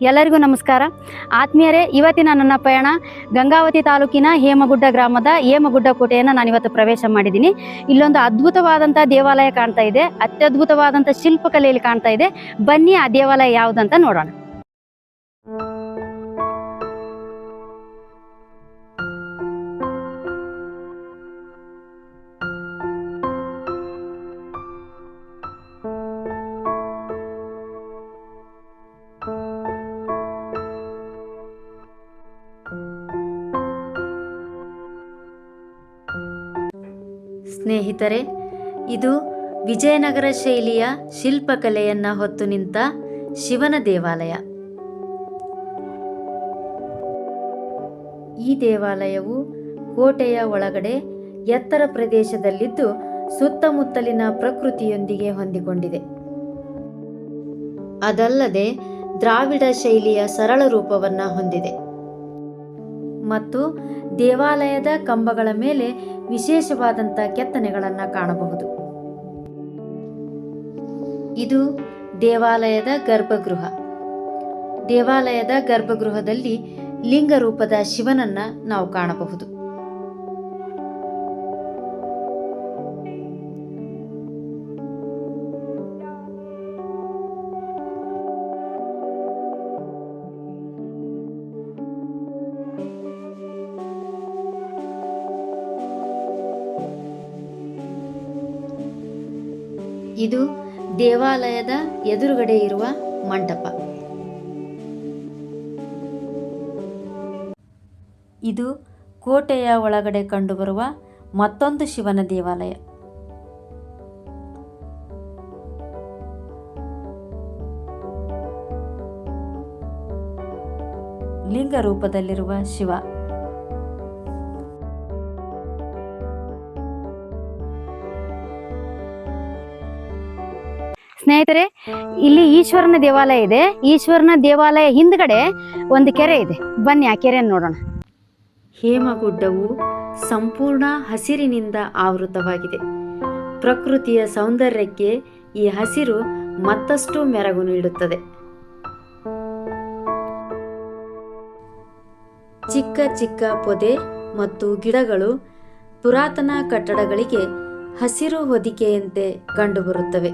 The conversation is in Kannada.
ಎಲ್ಲರಿಗೂ ನಮಸ್ಕಾರ. ಆತ್ಮೀಯರೇ, ಇವತ್ತಿನ ನನ್ನ ಪಯಣ ಗಂಗಾವತಿ ತಾಲೂಕಿನ ಹೇಮಗುಡ್ಡ ಗ್ರಾಮದ ಹೇಮಗುಡ್ಡ ಕೋಟೆಯನ್ನು ನಾನು ಇವತ್ತು ಪ್ರವೇಶ ಮಾಡಿದ್ದೀನಿ. ಇಲ್ಲೊಂದು ಅದ್ಭುತವಾದಂಥ ದೇವಾಲಯ ಕಾಣ್ತಾ ಇದೆ. ಅತ್ಯದ್ಭುತವಾದಂಥ ಶಿಲ್ಪಕಲೆಯಲ್ಲಿ ಕಾಣ್ತಾ ಇದೆ. ಬನ್ನಿ ಆ ದೇವಾಲಯ ಯಾವುದಂತ ನೋಡೋಣ. ಸ್ನೇಹಿತರೆ, ಇದು ವಿಜಯನಗರ ಶೈಲಿಯ ಶಿಲ್ಪಕಲೆಯನ್ನು ಹೊತ್ತು ನಿಂತ ಶಿವನ ದೇವಾಲಯ. ಈ ದೇವಾಲಯವು ಕೋಟೆಯ ಒಳಗಡೆ ಎತ್ತರ ಪ್ರದೇಶದಲ್ಲಿದ್ದು ಸುತ್ತಮುತ್ತಲಿನ ಪ್ರಕೃತಿಯೊಂದಿಗೆ ಹೊಂದಿಕೊಂಡಿದೆ. ಅದಲ್ಲದೆ ದ್ರಾವಿಡ ಶೈಲಿಯ ಸರಳ ರೂಪವನ್ನ ಹೊಂದಿದೆ. ಮತ್ತು ದೇವಾಲಯದ ಕಂಬಗಳ ಮೇಲೆ ವಿಶೇಷವಾದಂಥ ಕೆತ್ತನೆಗಳನ್ನು ಕಾಣಬಹುದು. ಇದು ದೇವಾಲಯದ ಗರ್ಭಗೃಹ. ದೇವಾಲಯದ ಗರ್ಭಗೃಹದಲ್ಲಿ ಲಿಂಗ ರೂಪದ ಶಿವನನ್ನ ನಾವು ಕಾಣಬಹುದು. ಇದು ದೇವಾಲಯದ ಎದುರುಗಡೆ ಇರುವ ಮಂಟಪ. ಇದು ಕೋಟೆಯ ಒಳಗಡೆ ಕಂಡುಬರುವ ಮತ್ತೊಂದು ಶಿವನ ದೇವಾಲಯ. ಲಿಂಗ ರೂಪದಲ್ಲಿರುವ ಶಿವ. ಸ್ನೇಹಿತರೆ, ಇಲ್ಲಿ ಈಶ್ವರನ ದೇವಾಲಯ ಇದೆ. ಈಶ್ವರನ ದೇವಾಲಯ ಹಿಂದ್ಗಡೆ ಒಂದು ಕೆರೆ ಇದೆ. ಬನ್ನಿ ಆ ಕೆರೆಯನ್ನು ನೋಡೋಣ. ಹೇಮಗುಡ್ಡವು ಸಂಪೂರ್ಣ ಹಸಿರಿನಿಂದ ಆವೃತವಾಗಿದೆ. ಪ್ರಕೃತಿಯ ಸೌಂದರ್ಯಕ್ಕೆ ಈ ಹಸಿರು ಮತ್ತಷ್ಟು ಮೆರಗು ನೀಡುತ್ತದೆ. ಚಿಕ್ಕ ಚಿಕ್ಕ ಪೊದೆ ಮತ್ತು ಗಿಡಗಳು ಪುರಾತನ ಕಟ್ಟಡಗಳಿಗೆ ಹಸಿರು ಹೊದಿಕೆಯಂತೆ ಕಂಡುಬರುತ್ತವೆ.